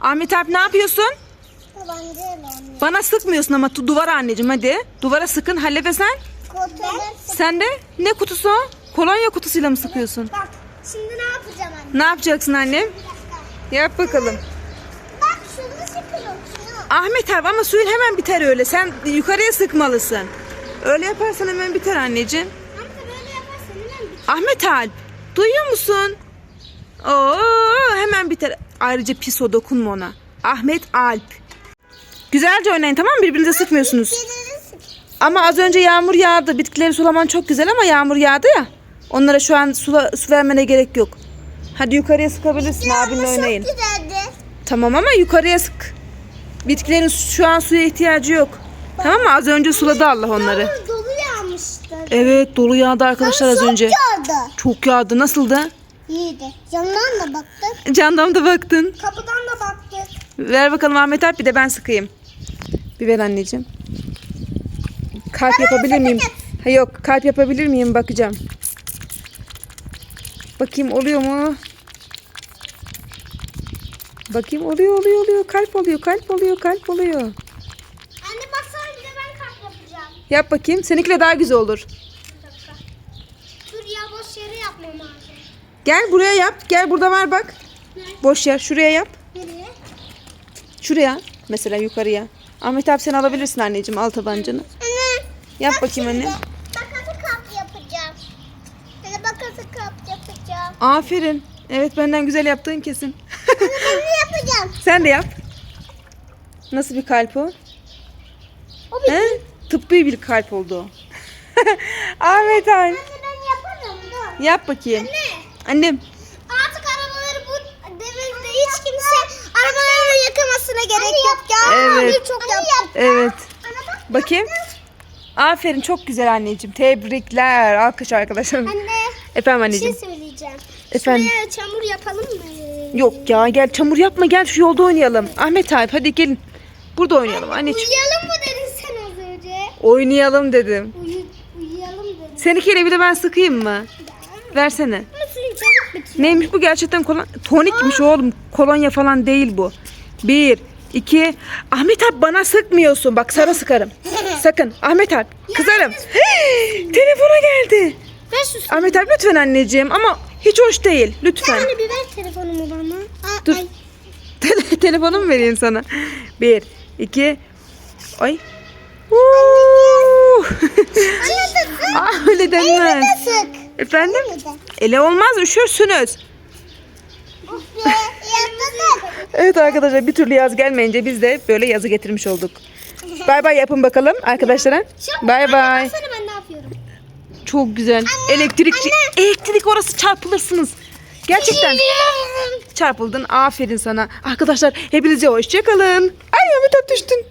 Ahmet Alp ne yapıyorsun? Tabancayla oynuyor. Bana sıkmıyorsun ama tu- duvara anneciğim hadi. Duvara sıkın Hallede sen. Kutudan Sen de ne kutusu o? Kolonya kutusuyla mı sıkıyorsun? Bak şimdi ne yapacağım anne? Ne yapacaksın annem? Bir dakika. Yap bakalım. Bak şunu sıkıyorum şunu. Ahmet abi ama suyun hemen biter öyle. Sen yukarıya sıkmalısın. Öyle yaparsan hemen biter anneciğim. Amca böyle yaparsan hemen bir Ahmet Alp duyuyor musun? Oo hemen biter. Ayrıca pis o dokunma ona. Ahmet Alp. Güzelce oynayın tamam mı? Birbirinize sıkmıyorsunuz. Ama az önce yağmur yağdı. Bitkileri sulaman çok güzel ama yağmur yağdı ya. Onlara şu an sula, su vermene gerek yok. Hadi yukarıya sıkabilirsin abinle oynayın. Çok güzeldi. Tamam ama yukarıya sık. Bitkilerin şu an suya ihtiyacı yok. Tamam mı? Az önce suladı Allah onları. Yağmur dolu yağmıştı. Evet dolu yağdı arkadaşlar az önce. yağdı. Çok yağdı. Nasıldı? İyiydi. Camdan da baktık. Camdan da baktın. Kapıdan da baktık. Ver bakalım Ahmet Alp bir de ben sıkayım. Bir ver anneciğim. Kalp yapabilir miyim? Ha, yok kalp yapabilir miyim bakacağım. Bakayım oluyor mu? Bakayım oluyor oluyor oluyor kalp oluyor kalp oluyor kalp oluyor. Anne baksana bir de ben kalp yapacağım. Yap bakayım seninkiyle daha güzel olur. Bir dakika. Dur ya boş yere yapmam lazım. Gel buraya yap gel burada var bak. Boş yer şuraya yap. Nereye? Şuraya mesela yukarıya. Ahmet abi sen alabilirsin anneciğim al tabancanı. Anne. Yap bakayım anne. Bakası kalp yapacağım. Anne bakası kalp yapacağım. Aferin. Evet benden güzel yaptığın kesin. Anne ben ne yapacağım? Sen de yap. Nasıl bir kalp o? O bir He? Tıbbi bir kalp oldu o. Ahmet abi. Anne ben yaparım dur. Yap bakayım. Anne. Annem. Artık arabaları bu devirde hiç kimse arabalarını yıkamasına gerek yok ya. Evet. Anne çok yaptım. Evet. Bakayım. Aferin çok güzel anneciğim. Tebrikler. Alkış arkadaşlar. Anne Efendim bir şey anneciğim. söyleyeceğim. Efendim. Şuraya çamur yapalım mı? Yok ya gel çamur yapma gel şu yolda oynayalım. Ahmet Alp hadi gelin. Burada oynayalım anneciğim. Uyuyalım mı dedin sen az önce? Oynayalım dedim. Uyu, uyuyalım dedim. Seninkiyle bir de ben sıkayım mı? Versene. Ama suyun çabuk bitiyor. Neymiş bu gerçekten kolon... Tonikmiş oğlum. Kolonya falan değil bu. Bir, iki. Ahmet abi bana sıkmıyorsun. Bak sana sıkarım. Sakın. Ahmet abi. Kızarım. Telefona geldi. Ver. Ahmet abi lütfen anneciğim ama hiç hoş değil. Lütfen. Anne bir ver telefonumu bana. Aa, Dur. Ay. Tele- telefonumu vereyim sana. Bir, iki. Ay. Anne Aa, öyle denmez. sık. Efendim? Ele olmaz üşürsünüz. Evet arkadaşlar bir türlü yaz gelmeyince biz de böyle yazı getirmiş olduk. Bay bay yapın bakalım arkadaşlara. Bay bay. Çok güzel. Elektrikçi elektrik orası çarpılırsınız. Gerçekten çarpıldın. Aferin sana. Arkadaşlar hepinize hoşça kalın. Ay Alp düştün.